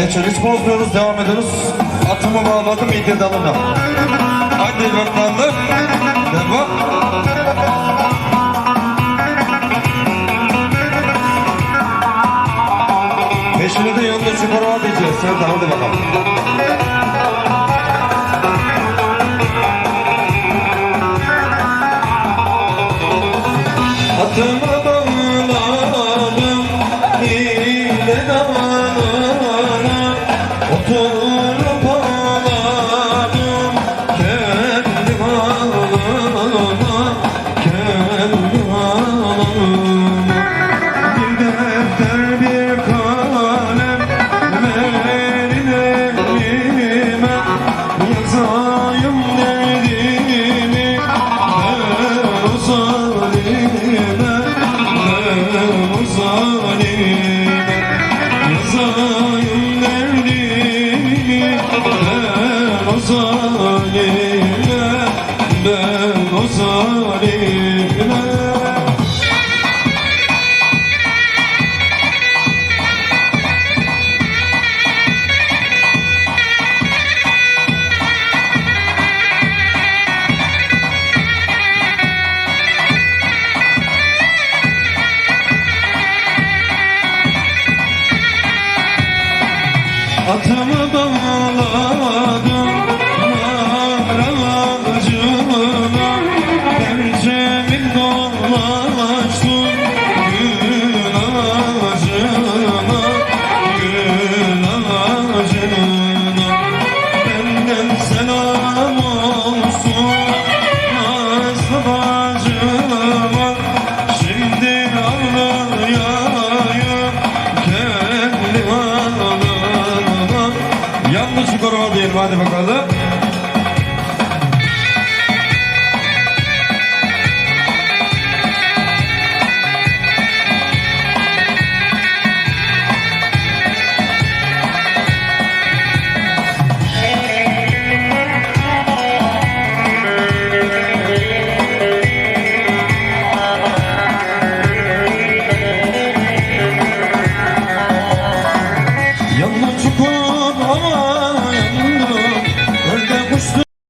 Gençler hiç bozmuyoruz, devam ediyoruz. Atımı bağladım, iyidir dalına. Haydi yorklandı. Devam. Peşine de yanında çukur var diyeceğiz. Sen de hadi bakalım.